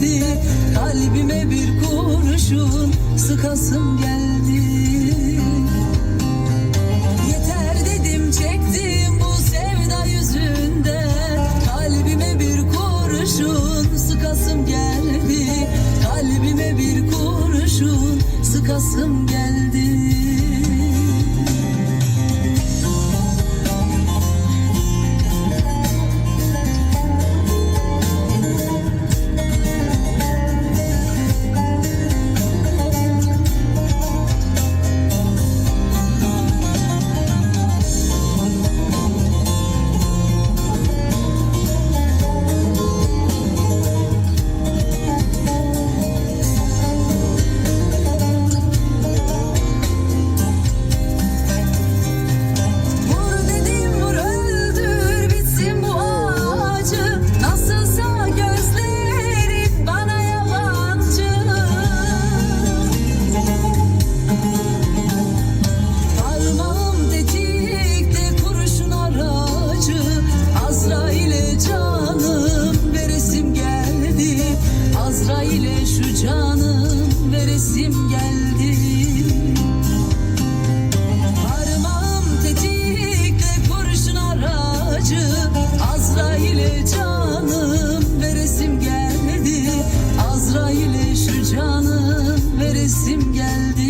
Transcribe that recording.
geldi. Kalbime bir kurşun sıkasım geldi. Yeter dedim çektim bu sevda yüzünde. Kalbime bir kurşun sıkasım geldi. Kalbime bir kurşun sıkasım geldi. ile şu canım veresim geldi. Parmağım tetikle kurşun aracı Azrail'e canım veresim geldi Azrail'e şu canım veresim geldi.